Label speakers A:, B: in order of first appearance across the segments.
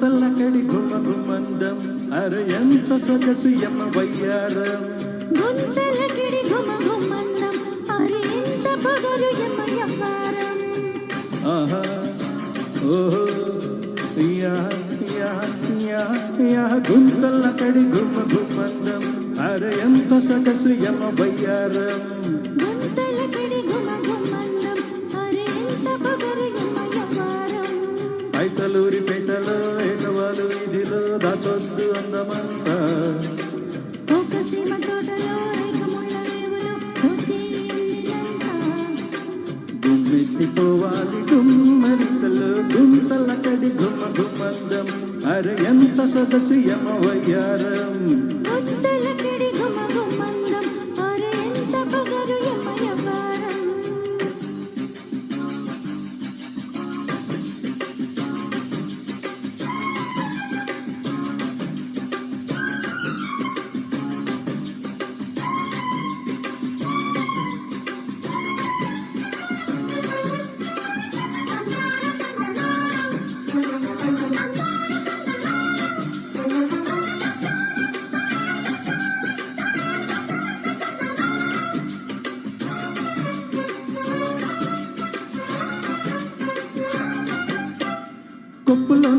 A: గుంతలకడి గుమ గుమందం అర ఎంత సొగసు యమ వయ్యారం.
B: గుంతలకిడి గుమ గుమ్మందం. అరే ఎంత పొగరు యమ యవ్వారం.
A: ఆహా ఓహో యా యా యా యా గుంతలకడి గుమ గుమందం అర ఎంత సొగసు యమ వయ్యారం. అందమంతా
B: ఒక సీమ తోటలో
A: గుమ్మెత్తిపోవాలి గుమ్మరికలు గుంతలకడి గుమ్మ గుమ్మందం అర ఎంత సొగసు యమ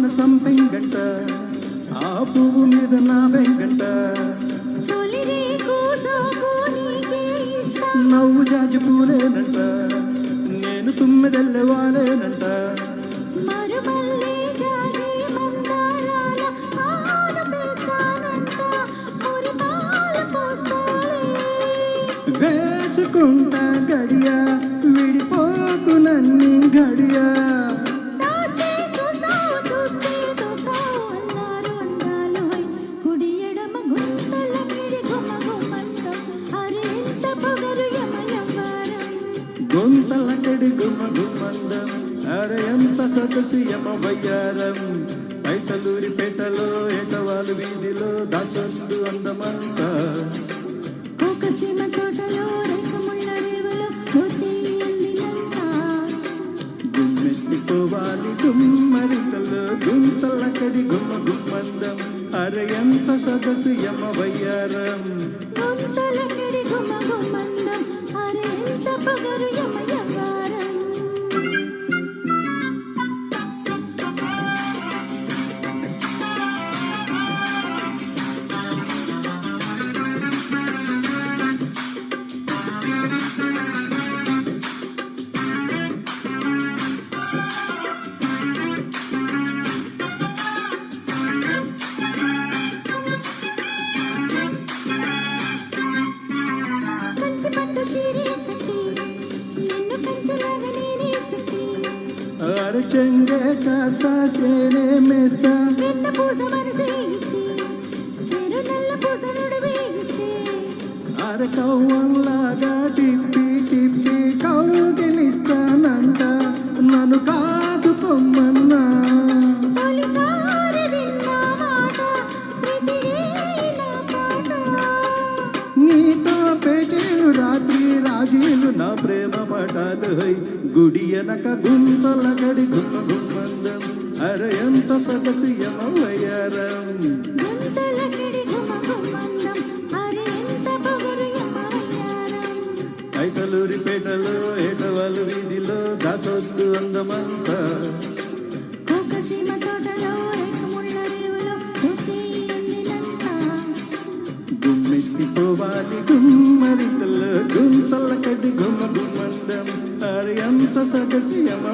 A: కొప్పులోన సంపెంగంట ఆ పువ్వు మీద నా వెంగంట. నవ్వు జాజి పూలేనంట నేను తుమ్మెదెల్లవాలేనంట వేసుకుంటా గడియ గుమ్మందం అర ఎంత సొగసు యమ వయ్యారం పైటలూరి పేటలో ఏటవాలు వీధిలో దాచొద్దు అందమంతా.
B: ఒక సీమ తోటలో రేఖముళ్ళ రేవులో
A: గుమ్మెత్తిపోవాలి గుమ్మరికలు గుంతలకడి గుమ్మ గుమ్మందం. అర ఎంత సొగసు యమ వయ్యారం
B: గుంతలకిడి గుమ గుమ్మందం. అరే ఎంత పొగరు
A: అర చెంగే కాస్త సేనే మేస్తా
B: నిన్న పూస మనసే ఇచ్చి చెరు నల్ల పూస నుడివే ఇస్తే
A: అర రాజీలు నా ప్రేమ పటాలు హై. గుడి ఎనక గుంతల గడి గుమ్మ గుమ్మందం. అర ఎంత సొగసు యమ వయ్యారం
B: గుంతలకిడి గుమ గుమ్మందం. అరే ఎంత పొగరు యమ వయ్యారం
A: ఐటలూరి పేటలో ఏటవాలు వీధిలో దాచొద్దు అందమంతా. గుమ్మెత్తిపోవాలి గుమ్మరికలు గుంతల కడి గుమ్మ గుమ్మందం అర ఎంత సగసి యమ